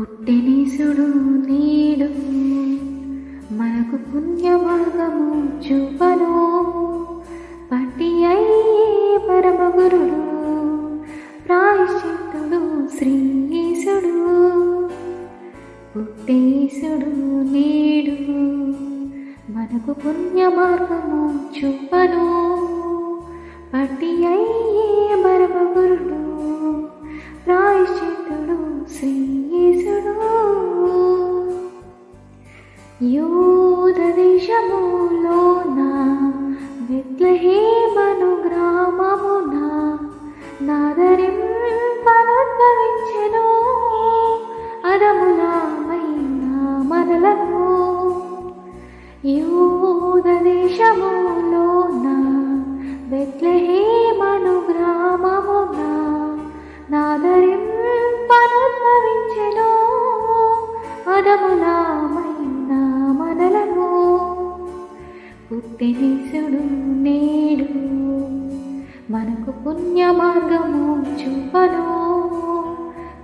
పుట్టినీసుడు నీడు. మనకు పుణ్యమార్గము చూపను. పట్టి అయ్యే పరమ గురుడు ప్రాయశ్చిత్తుడు శ్రీసుడు పుట్టేసుడు నేడు. మనకు పుణ్యమార్గము చూపను. పట్టి అయ్యే యూద విత్లహేమను గ్రామమున నాదరింపనుద్భవించెను. అదములమైన మనలకు యూద విత్లహేమను బెత్లహేమను గ్రామమున నాదరింపనుద్భవించెను అదములమైన పుట్టినీసుడు నేడు మనకు పుణ్య మార్గము చూపను.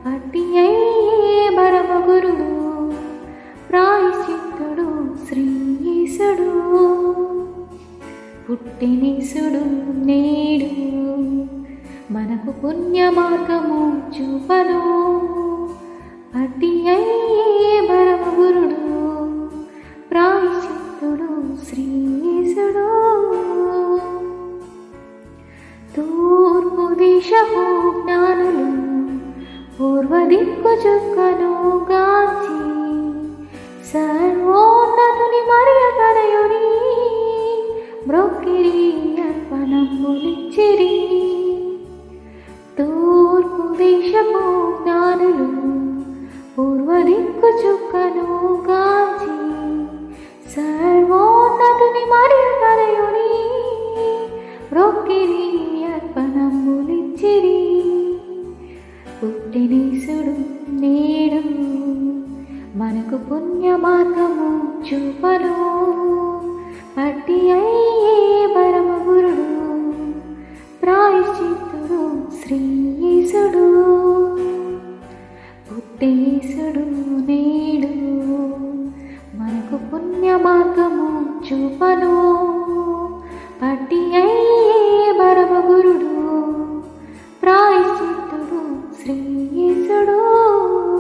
పట్టి అయ్యే పరమ గురుడు ప్రాయశ్చిత్తుడు శ్రీసుడు పుట్టినీసుడు నేడు మనకు పుణ్య మార్గము చూపను. పట్టి అయ్యే దిశపు జ్ఞానులు పూర్వదిక్కు చుక్కను గాంచి సర్వోన్నతుని మరియ తనయుని మ్రొక్కిరి అర్పణములిచ్చిరి. తూర్పు దేశపు జ్ఞానులు అర్పణములిచ్చిరి పుట్టినీసుడు నేడు మనకు పుణ్య మార్గము చూపను. పట్టి అయ్యే పరమ గురుడు ప్రాయశ్చిత్తుడు శ్రీసుడు పుట్టేసుడు నేడు మనకు పుణ్య మార్గము చూపను.